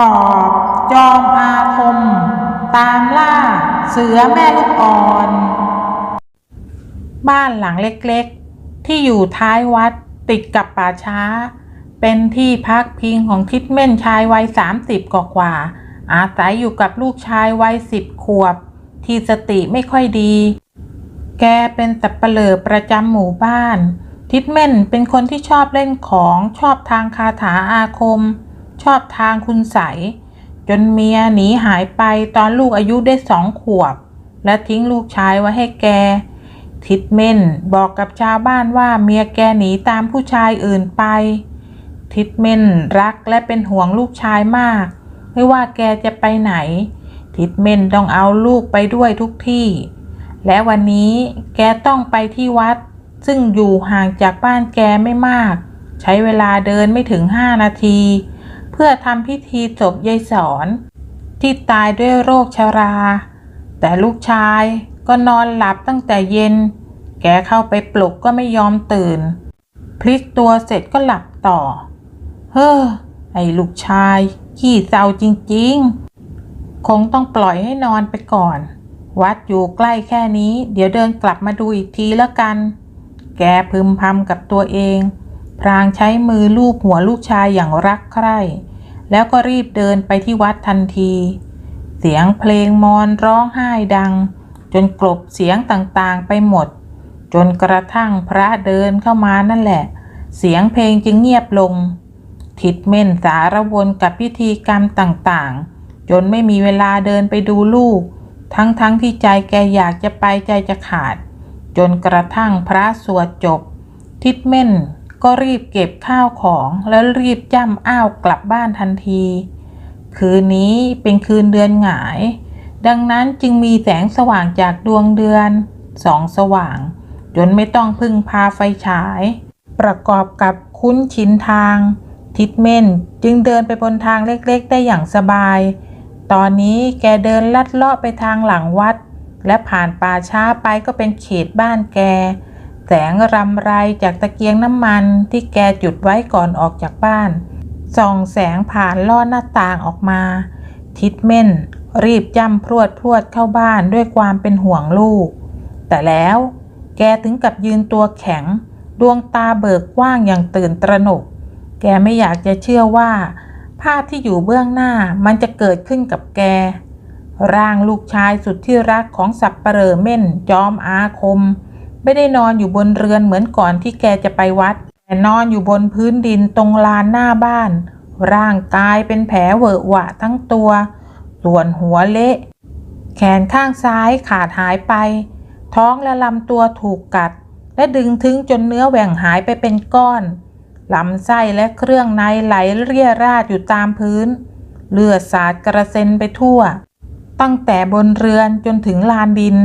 ปอบจอมอาคม ตามล่า เสือแม่ลูกอ่อน บ้านหลังเล็กๆ ที่อยู่ท้ายวัดติดกับป่าช้า เป็นที่พักพิงของทิดเม่นชายวัยสามสิบกว่าอาศัยอยู่กับลูกชายวัยสิบขวบ ที่สติไม่ค่อยดี แกเป็นสับเปลอประจำหมู่บ้าน ทิดเม่นเป็นคนที่ชอบเล่นของชอบทางคาถาอาคม ชอบทางคุณใส จนเมียหนีหายไปตอนลูกอายุได้สองขวบ และทิ้งลูกชายไว้ให้แก ทิดเม่นบอกกับชาวบ้านว่าเมียแกหนีตามผู้ชายอื่นไป ทิดเม่นรักและเป็นห่วงลูกชายมาก ไม่ว่าแกจะไปไหน ทิดเม่นต้องเอาลูกไปด้วยทุกที่ และวันนี้แกต้องไปที่วัด ซึ่งอยู่ห่างจากบ้านแกไม่มาก ใช้เวลาเดินไม่ถึงห้านาที พื่อทำพิธีศพยายสอน ที่ตายด้วยโรคชรา แต่ลูกชายก็นอนหลับตั้งแต่เย็น แกเข้าไปปลุกก็ไม่ยอมตื่น พลิกตัวเสร็จก็หลับต่อ เฮ้อ ไอ้ลูกชาย ขี้เศร้าจริงๆ คงต้องปล่อยให้นอนไปก่อน วัดอยู่ใกล้แค่นี้ เดี๋ยวเดินกลับมาดูอีกทีแล้วกัน แกพึมพำกับตัวเองพรางใช้มือลูบหัวลูกชายอย่างรักใคร่ แล้วก็รีบเดินไปที่วัดทันที เสียงเพลงมอนร้องไห้ดัง จนกลบเสียงต่างๆไปหมด จนกระทั่งพระเดินเข้ามานั่นแหละ เสียงเพลงจึงเงียบลง ทิดเม่นสารวนกับพิธีกรรมต่างๆ จนไม่มีเวลาเดินไปดูลูก ทั้งๆทที่ใจแกอยากจะไปใจจะขาด จนกระทั่งพระสวดจบ ทิดเม่น ก็รีบเก็บข้าวของแล้วรีบจ้ำอ้าวกลับบ้านทันที คืนนี้เป็นคืนเดือนหงาย ดังนั้นจึงมีแสงสว่างจากดวงเดือนสองสว่าง จนไม่ต้องพึ่งพาไฟฉาย ประกอบกับคุ้นชินทาง ทิดเม่นจึงเดินไปบนทางเล็กๆ ได้อย่างสบาย ตอนนี้แกเดินลัดเลาะไปทางหลังวัด และผ่านป่าช้าไปก็เป็นเขตบ้านแก แสงรำไรจากตะเกียงน้ำมันที่แกจุดไว้ก่อนออกจากบ้าน ส่องแสงผ่านลอดหน้าต่างออกมา ทิดเม่น รีบจ้ำพรวดพรวดเข้าบ้านด้วยความเป็นห่วงลูก แต่แล้วแกถึงกับยืนตัวแข็ง ดวงตาเบิกกว้างอย่างตื่นตระหนก แกไม่อยากจะเชื่อว่า ภาพที่อยู่เบื้องหน้ามันจะเกิดขึ้นกับแก ร่างลูกชายสุดที่รักของสับปเหร่อเม่นจอมอาคม ไม่ได้นอนอยู่บนเรือนเหมือนก่อนที่แกจะไปวัด แต่นอนอยู่บนพื้นดินตรงลานหน้าบ้าน ร่างกายเป็นแผลเวอะหวะทั้งตัว ส่วนหัวเละ แขนข้างซ้ายขาดหายไป ท้องและลำตัวถูกกัด และดึงถึงจนเนื้อแหว่งหายไปเป็นก้อนลำไส้และเครื่องในไหลเรี่ยราดอยู่ตามพื้น เลือดสาดกระเซ็นไปทั่ว ตั้งแต่บนเรือนจนถึงลานดิน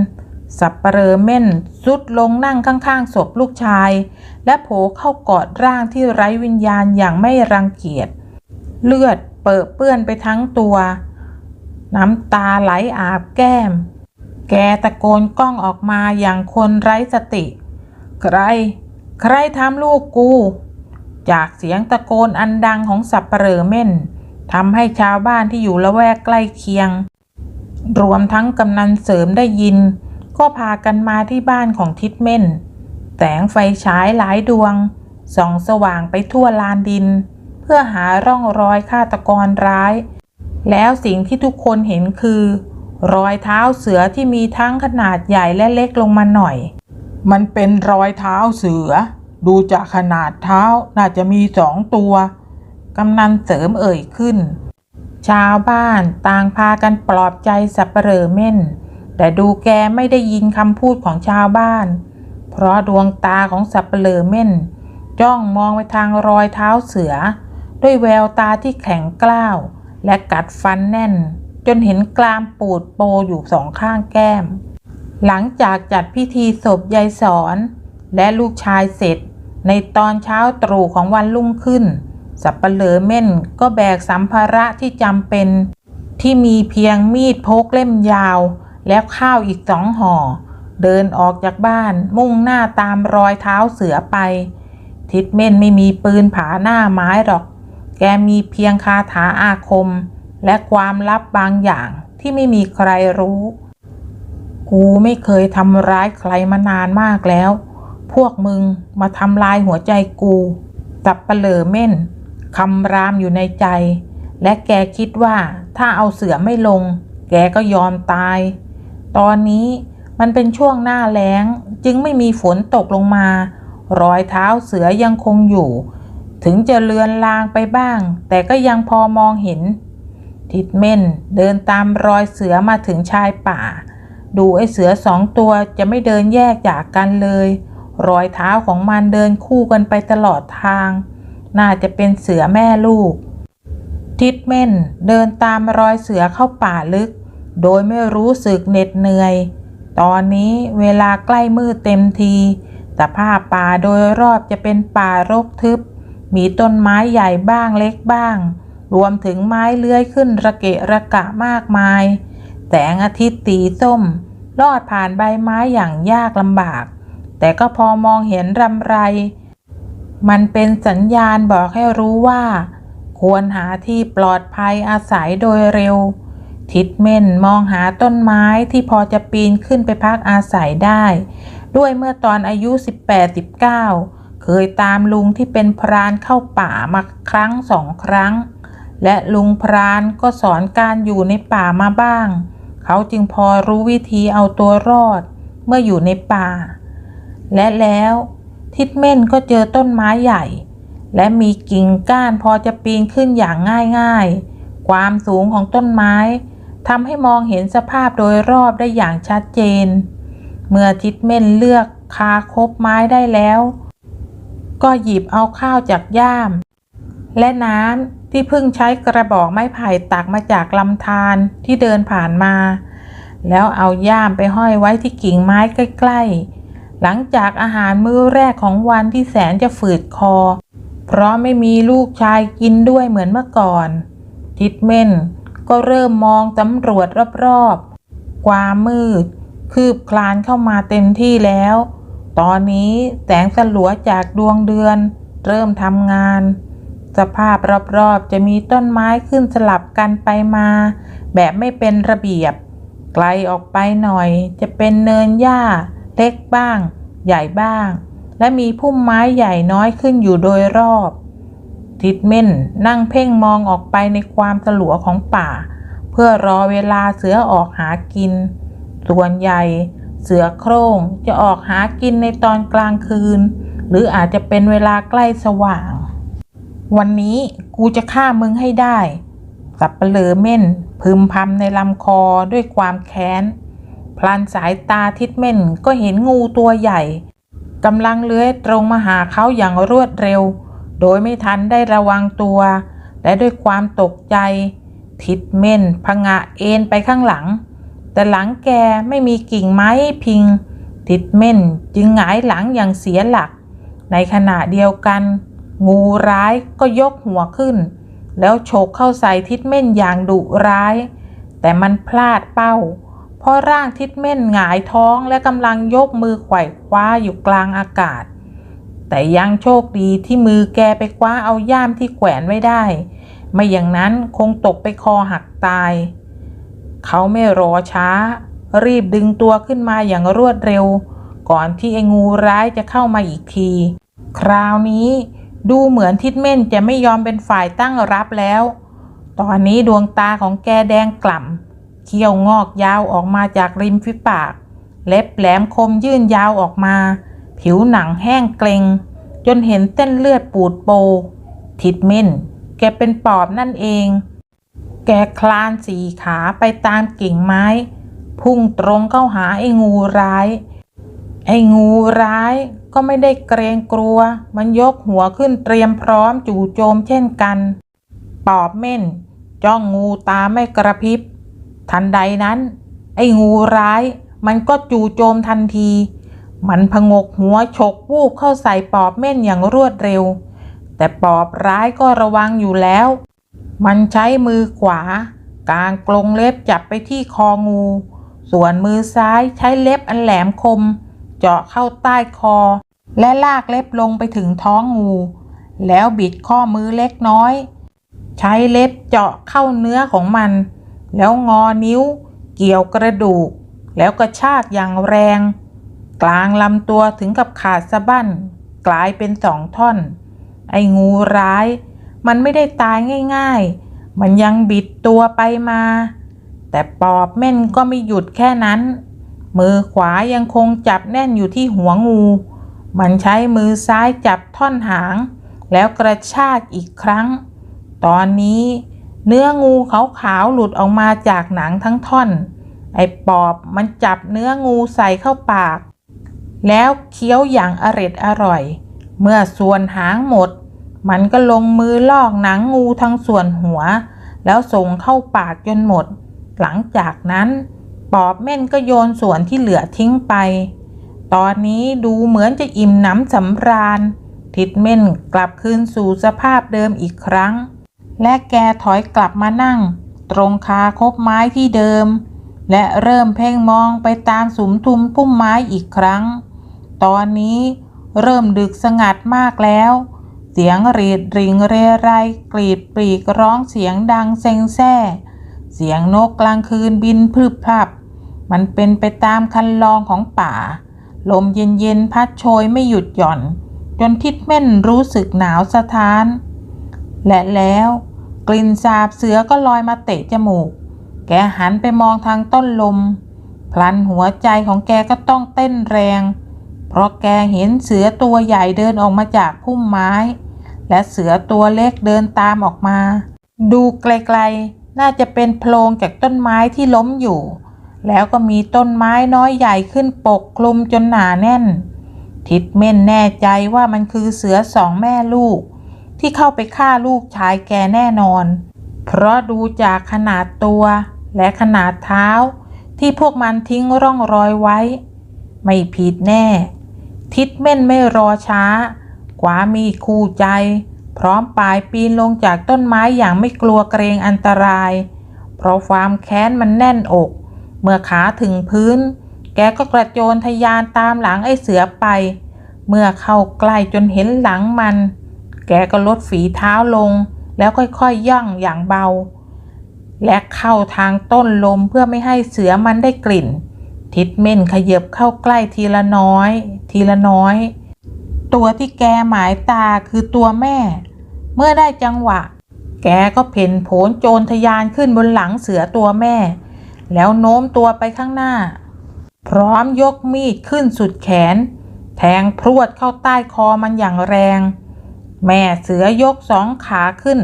สับปเหรอเม่นสุดลงนั่งข้างๆศพลูกชาย และโผเข้ากอดร่างที่ไร้วิญญาณอย่างไม่รังเกียจ เลือดเปิดเปื้อนไปทั้งตัว น้ำตาไหลอาบแก้ม แกตะโกนกล้องออกมาอย่างคนไร้สติ ใคร ใครทำลูกกู จากเสียงตะโกนอันดังของสับปเหร่อเม่นทำให้ชาวบ้านที่อยู่ละแวกใกล้เคียง รวมทั้งกำนันเสริมได้ยิน ก็พากันมาที่บ้านของทิดเม่น แสงไฟฉายหลายดวง ส่องสว่างไปทั่วลานดิน เพื่อหาร่องรอยฆาตกรร้าย แล้วสิ่งที่ทุกคนเห็นคือ รอยเท้าเสือที่มีทั้งขนาดใหญ่และเล็กลงมาหน่อย มันเป็นรอยเท้าเสือ ดูจากขนาดเท้าน่าจะมีสองตัว กำนันเสริมเอ่ยขึ้น ชาวบ้านต่างพากันปลอบใจสับปเหร่อเม่น แต่ดูแกไม่ได้ยินคำพูดของชาวบ้าน เพราะดวงตาของสับเหร่อเม่น จ้องมองไปทางรอยเท้าเสือ ด้วยแววตาที่แข็งกล้าว และกัดฟันแน่น จนเห็นกรามปูดโปอยู่สองข้างแก้ม หลังจากจัดพิธีศพยายสอนและลูกชายเสร็จ ในตอนเช้าตรู่ของวันรุ่งขึ้น สับเหลอเม่นก็แบกสัมภาระที่จำเป็น ที่มีเพียงมีดพกเล่มยาว แล้วข้าวอีกสองห่อ เดินออกจากบ้าน มุ่งหน้าตามรอยเท้าเสือไป ทิดเม่นไม่มีปืนผาหน้าไม้หรอก แกมีเพียงคาถาอาคม และความลับบางอย่างที่ไม่มีใครรู้ กูไม่เคยทำร้ายใครมานานมากแล้ว พวกมึงมาทำลายหัวใจกูสับเปลอเม่นคำรามอยู่ในใจ และแกคิดว่าถ้าเอาเสือไม่ลง แกก็ยอมตาย ตอนนี้มันเป็นช่วงหน้าแล้งจึงไม่มีฝนตกลงมา รอยเท้าเสือยังคงอยู่ ถึงจะเลือนลางไปบ้าง แต่ก็ยังพอมองเห็น ทิดเม่นเดินตามรอยเสือมาถึงชายป่า ดูไอ้เสือสองตัวจะไม่เดินแยกจากกันเลย รอยเท้าของมันเดินคู่กันไปตลอดทาง น่าจะเป็นเสือแม่ลูก ทิดเม่นเดินตามรอยเสือเข้าป่าลึก โดยไม่รู้สึกเหน็ดเหนื่อย ตอนนี้เวลาใกล้มืดเต็มที สภาพป่าโดยรอบจะเป็นป่ารกทึบ มีต้นไม้ใหญ่บ้างเล็กบ้าง รวมถึงไม้เลื้อยขึ้นระเกะระกะมากมาย แสงอาทิตย์ตีส้ม ลอดผ่านใบไม้อย่างยากลำบาก แต่ก็พอมองเห็นรำไร มันเป็นสัญญาณบอกให้รู้ว่า ควรหาที่ปลอดภัยอาศัยโดยเร็ว ทิดเม่นมองหาต้นไม้ที่พอจะปีนขึ้นไปพักอาศัยได้ ด้วยเมื่อตอนอายุ 18-19 เคยตามลุงที่เป็นพรานเข้าป่ามาครั้งสองครั้ง และลุงพรานก็สอนการอยู่ในป่ามาบ้าง เขาจึงพอรู้วิธีเอาตัวรอดเมื่ออยู่ในป่า และแล้วทิดเม่นก็เจอต้นไม้ใหญ่ และมีกิ่งก้านพอจะปีนขึ้นอย่างง่ายๆ ความสูงของต้นไม้ ทำให้มองเห็นสภาพโดยรอบได้อย่างชัดเจน เมื่อทิดเม่นเลือกคาคบไม้ได้แล้ว ก็หยิบเอาข้าวจากย่าม และน้ำที่เพิ่งใช้กระบอกไม้ไผ่ตักมาจากลำธารที่เดินผ่านมา แล้วเอาย่ามไปห้อยไว้ที่กิ่งไม้ใกล้ๆ หลังจากอาหารมื้อแรกของวันที่แสนจะฝืดคอ เพราะไม่มีลูกชายกินด้วยเหมือนเมื่อก่อน ทิดเม่น ก็เริ่มมองสำรวจรอบๆ ความมืด คืบคลานเข้ามาเต็มที่แล้ว ตอนนี้แสงสลัวจากดวงเดือน เริ่มทำงาน สภาพรอบๆ จะมีต้นไม้ขึ้นสลับกันไปมา แบบไม่เป็นระเบียบ ไกลออกไปหน่อย จะเป็นเนินหญ้า เล็กบ้าง ใหญ่บ้าง และมีพุ่มไม้ใหญ่น้อยขึ้นอยู่โดยรอบ ทิดเม่นนั่งเพ่งมองออกไปในความสลัวของป่า เพื่อรอเวลาเสือออกหากิน ส่วนใหญ่ เสือโคร่งจะออกหากินในตอนกลางคืน หรืออาจจะเป็นเวลาใกล้สว่าง วันนี้กูจะฆ่ามึงให้ได้ สับเปลือเม่นพึมพำในลำคอด้วยความแค้น พลันสายตาทิดเม่นก็เห็นงูตัวใหญ่กำลังเลื้อยตรงมาหาเขาอย่างรวดเร็ว โดยไม่ทันได้ระวังตัว และด้วยความตกใจ ทิดเม่นพงะเอ็นไปข้างหลัง แต่หลังแกไม่มีกิ่งไม้พิง ทิดเม่นจึงหงายหลังอย่างเสียหลัก ในขณะเดียวกัน งูร้ายก็ยกหัวขึ้น แล้วโฉกเข้าใส่ทิดเม่นอย่างดุร้าย แต่มันพลาดเป้า เพราะร่างทิดเม่นหงายท้องและกำลังยกมือไขว่คว้าอยู่กลางอากาศ แต่ยังโชคดีที่มือแกไปคว้าเอาย่ามที่แขวนไว้ได้ ไม่อย่างนั้นคงตกไปคอหักตาย เขาไม่รอช้า รีบดึงตัวขึ้นมาอย่างรวดเร็ว ก่อนที่ไอ้งูร้ายจะเข้ามาอีกที คราวนี้ดูเหมือนทิดเม่นจะไม่ยอมเป็นฝ่ายตั้งรับแล้ว ตอนนี้ดวงตาของแกแดงกล่ำเขี้ยวงอกยาวออกมาจากริมฝีปาก เล็บแหลมคมยื่นยาวออกมา ผิวหนังแห้งเกร็ง จนเห็นเส้นเลือดปูดโป ทิดเม่น แกเป็นปอบนั่นเอง แกคลานสี่ขาไปตามกิ่งไม้ พุ่งตรงเข้าหาไอ้งูร้าย ไอ้งูร้ายก็ไม่ได้เกรงกลัว มันยกหัวขึ้นเตรียมพร้อมจู่โจมเช่นกัน ปอบเม่น จ้องงูตาไม่กระพริบ ทันใดนั้น ไอ้งูร้ายมันก็จู่โจมทันที มันพงกหัวฉกวูบเข้าใส่ปอบเม่นอย่างรวดเร็ว แต่ปอบร้ายก็ระวังอยู่แล้ว มันใช้มือขวา กางกลงเล็บจับไปที่คองู ส่วนมือซ้ายใช้เล็บอันแหลมคม เจาะเข้าใต้คอ และลากเล็บลงไปถึงท้องงู แล้วบิดข้อมือเล็กน้อย ใช้เล็บเจาะเข้าเนื้อของมัน แล้วงอนิ้ว เกี่ยวกระดูก แล้วกระชากอย่างแรง กลางลำตัวถึงกับขาดสะบั้น กลายเป็นสองท่อน ไอ้งูร้าย มันไม่ได้ตายง่ายๆ มันยังบิดตัวไปมา แต่ปอบเม่นก็ไม่หยุดแค่นั้น มือขวายังคงจับแน่นอยู่ที่หัวงู มันใช้มือซ้ายจับท่อนหาง แล้วกระชากอีกครั้ง ตอนนี้เนื้องูขาวๆหลุดออกมาจากหนังทั้งท่อน ไอ้ปอบมันจับเนื้องูใส่เข้าปาก แล้วเคี้ยวอย่างอร็ดอร่อย เมื่อส่วนหางหมด มันก็ลงมือลอกหนังงูทั้งส่วนหัว แล้วส่งเข้าปากจนหมด หลังจากนั้น ปอบเม่นก็โยนส่วนที่เหลือทิ้งไป ตอนนี้ดูเหมือนจะอิ่มหนำสำราญ ทิดเม่นกลับคืนสู่สภาพเดิมอีกครั้ง และแกถอยกลับมานั่ง ตรงคาคบไม้ที่เดิม และเริ่มเพ่งมองไปตามสุมทุมพุ่มไม้อีกครั้ง ตอนนี้เริ่มดึกสงัดมากแล้ว เสียงรีดริงเรไรกรีดปรีกร้องเสียงดังเซ็งแซ่ เสียงนกกลางคืนบินพรึบพรับมันเป็นไปตามคันลองของป่า ลมเย็นๆพัดโชยไม่หยุดหย่อน จนทิดเม่นรู้สึกหนาวสะท้าน และแล้วกลิ่นสาบเสือก็ลอยมาเตะจมูก แกหันไปมองทางต้นลม พลันหัวใจของแกก็ต้องเต้นแรง เพราะแกเห็นเสือตัวใหญ่เดินออกมาจากพุ่มไม้ และเสือตัวเล็กเดินตามออกมา ดูไกลๆ น่าจะเป็นโพรงจากต้นไม้ที่ล้มอยู่ แล้วก็มีต้นไม้น้อยใหญ่ขึ้นปกคลุมจนหนาแน่น ทิดเม่นแน่ใจว่ามันคือเสือสองแม่ลูก ที่เข้าไปฆ่าลูกชายแกแน่นอน เพราะดูจากขนาดตัวและขนาดเท้าที่พวกมันทิ้งร่องรอยไว้ ไม่ผิดแน่ ทิดเม่นไม่รอช้ากว่ามีคู่ใจ พร้อมปลายปีนลงจากต้นไม้อย่างไม่กลัวเกรงอันตราย เพราะความแค้นมันแน่นอก เมื่อขาถึงพื้น แกก็กระโจนทะยานตามหลังไอ้เสือไป เมื่อเข้าใกล้จนเห็นหลังมัน แกก็ลดฝีเท้าลง แล้วค่อยๆยย่องอย่างเบา และเข้าทางต้นลมเพื่อไม่ให้เสือมันได้กลิ่น ทิดเม่นขยับเข้าใกล้ทีละน้อย ทีละน้อย ตัวที่แกหมายตาคือตัวแม่ เมื่อได้จังหวะ แกก็เพ่นโผนโจรทะยานขึ้นบนหลังเสือตัวแม่ แล้วโน้มตัวไปข้างหน้า พร้อมยกมีดขึ้นสุดแขน แทงพรวดเข้าใต้คอมันอย่างแรง แม่เสือยกสองขาขึ้น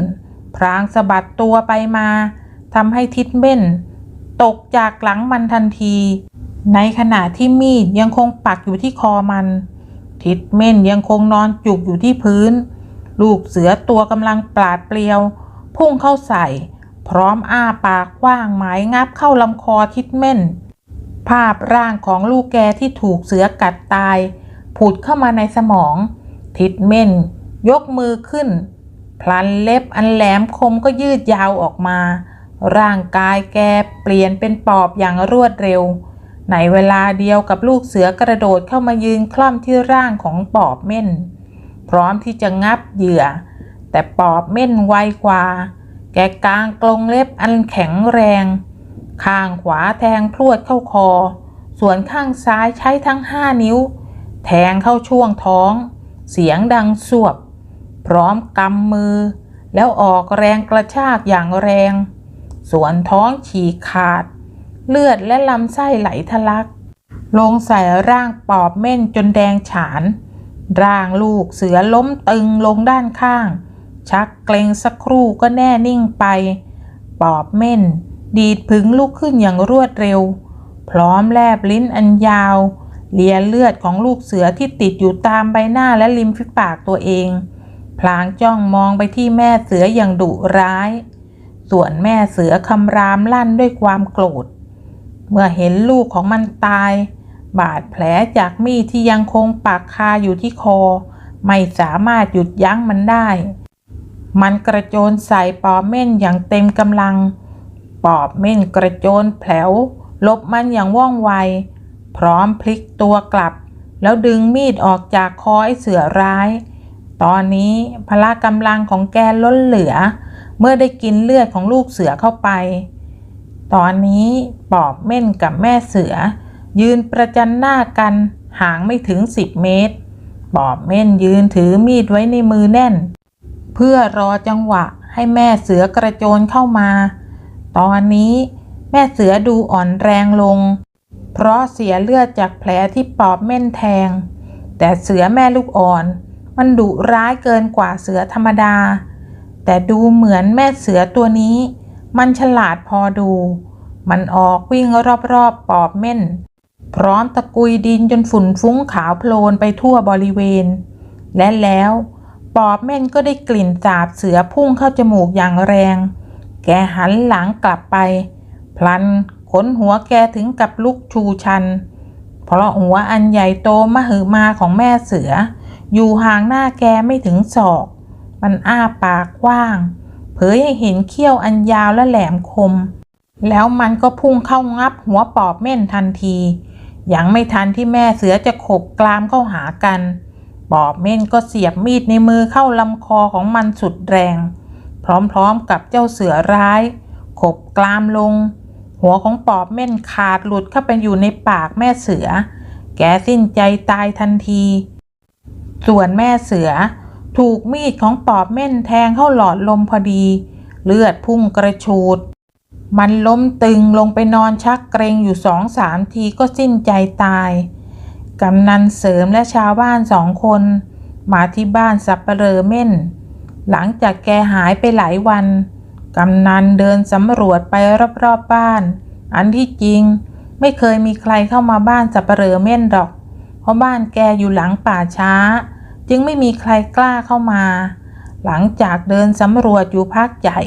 พรางสะบัดตัวไปมาทำให้ทิดเม่น ตกจากหลังมันทันที ในขณะที่มีดยังคงปักอยู่ที่คอมัน ทิดเม่นยังคงนอนจุกอยู่ที่พื้น ลูกเสือตัวกำลังปราดเปรียว พุ่งเข้าใส่ พร้อมอ้าปากกว้างหมายงับเข้าลำคอทิดเม่น ภาพร่างของลูกแกที่ถูกเสือกัดตาย ผุดเข้ามาในสมอง ทิดเม่น ยกมือขึ้น พลันเล็บอันแหลมคมก็ยืดยาวออกมา ร่างกายแกเปลี่ยนเป็นปอบอย่างรวดเร็ว ในเวลาเดียวกับลูกเสือกระโดดเข้ามายืนคล่อมที่ร่างของปอบเม่น พร้อมที่จะงับเหยื่อ แต่ปอบเม่นไวกว่า แกกางกลงเล็บอันแข็งแรง ข้างขวาแทงพรวดเข้าคอ ส่วนข้างซ้ายใช้ทั้งห้านิ้ว แทงเข้าช่วงท้อง เสียงดังสวบ พร้อมกำมือ แล้วออกแรงกระชากอย่างแรง ส่วนท้องฉีกขาด เลือดและลำไส้ไหลทะลัก ลงใส่ร่างปอบเม่นจนแดงฉาน ร่างลูกเสือล้มตึงลงด้านข้าง ชักเกรงสักครู่ก็แน่นิ่งไป ปอบเม่น ดีดผึงลุกขึ้นอย่างรวดเร็ว พร้อมแลบลิ้นอันยาว เลียเลือดของลูกเสือที่ติดอยู่ตามใบหน้าและริมฝีปากตัวเองพลางจ้องมองไปที่แม่เสืออย่างดุร้าย ส่วนแม่เสือคำรามลั่นด้วยความโกรธ เมื่อเห็นลูกของมันตาย บาดแผลจากมีดที่ยังคงปักคาอยู่ที่คอ ไม่สามารถหยุดยั้งมันได้ มันกระโจนใส่ปอบเม่นอย่างเต็มกำลัง ปอบเม่นกระโจนแผลวลบมันอย่างว่องไว พร้อมพลิกตัวกลับ แล้วดึงมีดออกจากคอไอเสือร้าย ตอนนี้พละกำลังของแกล้นเหลือ เมื่อได้กินเลือดของลูกเสือเข้าไป ตอนนี้ปอบเม่นกับแม่เสือ ยืนประจันหน้ากันห่างไม่ถึงสิบเมตร ปอบเม่นยืนถือมีดไว้ในมือแน่น เพื่อรอจังหวะให้แม่เสือกระโจนเข้ามา ตอนนี้แม่เสือดูอ่อนแรงลง เพราะเสียเลือดจากแผลที่ปอบเม่นแทง แต่เสือแม่ลูกอ่อน มันดุร้ายเกินกว่าเสือธรรมดา แต่ดูเหมือนแม่เสือตัวนี้ มันฉลาดพอดู มันออกวิ่งรอบๆปอบเม่น พร้อมตะกุยดินจนฝุ่นฟุ้งขาวโพลนไปทั่วบริเวณ และแล้วปอบเม่นก็ได้กลิ่นสาบเสือพุ่งเข้าจมูกอย่างแรง แกหันหลังกลับไป พลันขนหัวแกถึงกับลุกชูชัน เพราะหัวอันใหญ่โตมหึมาของแม่เสือ อยู่ห่างหน้าแกไม่ถึงศอก มันอ้าปากกว้าง เผยให้เห็นเขี้ยวอันยาวและแหลมคม แล้วมันก็พุ่งเข้างับหัวปอบเม่นทันทียังไม่ทันที่แม่เสือจะขบกลามเข้าหากัน ปอบเม่นก็เสียบมีดในมือเข้าลำคอของมันสุดแรง พร้อมๆกับเจ้าเสือร้าย ขบกลามลง หัวของปอบเม่นขาดหลุดเข้าไปอยู่ในปากแม่เสือ แกสิ้นใจตายทันที ส่วนแม่เสือ ถูกมีดของปอบเม่นแทงเข้าหลอดลมพอดี เลือดพุ่งกระชูด มันล้มตึงลงไปนอนชักเกรงอยู่สองสามทีก็สิ้นใจตาย กำนันเสริมและชาวบ้านสองคน มาที่บ้านสับเปลอเม่น หลังจากแกหายไปหลายวัน กำนันเดินสำรวจไปรอบๆบบ้าน อันที่จริงไม่เคยมีใครเข้ามาบ้านสับเปลอเม่นหรอก เพราะบ้านแกอยู่หลังป่าช้า จึงไม่มีใครกล้าเข้ามา หลังจากเดินสำรวจอยู่พักใหญ่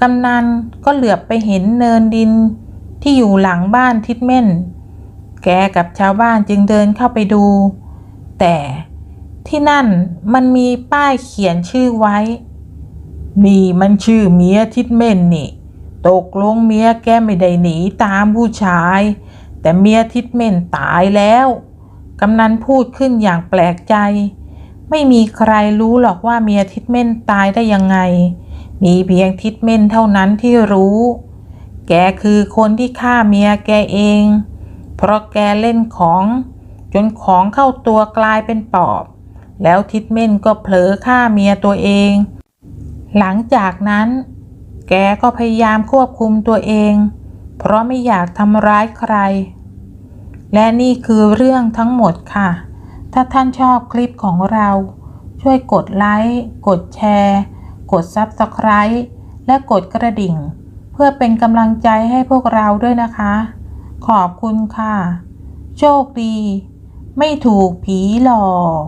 กำนันก็เหลือบไปเห็นเนินดินที่อยู่หลังบ้านทิดเม่น แกกับชาวบ้านจึงเดินเข้าไปดู แต่ที่นั่นมันมีป้ายเขียนชื่อไว้ นี่มันชื่อเมียทิดเม่นนี่ ตกลงเมียแกไม่ได้หนีตามผู้ชาย แต่เมียทิดเม่นตายแล้ว กำนันพูดขึ้นอย่างแปลกใจ ไม่มีใครรู้หรอกว่าเมียทิดเม่นตายได้ยังไง มีเพียงทิดเม่นเท่านั้นที่รู้ แกคือคนที่ฆ่าเมียแกเอง เพราะแกเล่นของ จนของเข้าตัวกลายเป็นปอบ แล้วทิดเม่นก็เผลอฆ่าเมียตัวเอง หลังจากนั้น แกก็พยายามควบคุมตัวเอง เพราะไม่อยากทำร้ายใคร และนี่คือเรื่องทั้งหมดค่ะ ถ้าท่านชอบคลิปของเรา ช่วยกดไลค์กดแชร์ กด Subscribe และกดกระดิ่ง เพื่อเป็นกำลังใจให้พวกเราด้วยนะคะ ขอบคุณค่ะ โชคดี ไม่ถูกผีหลอก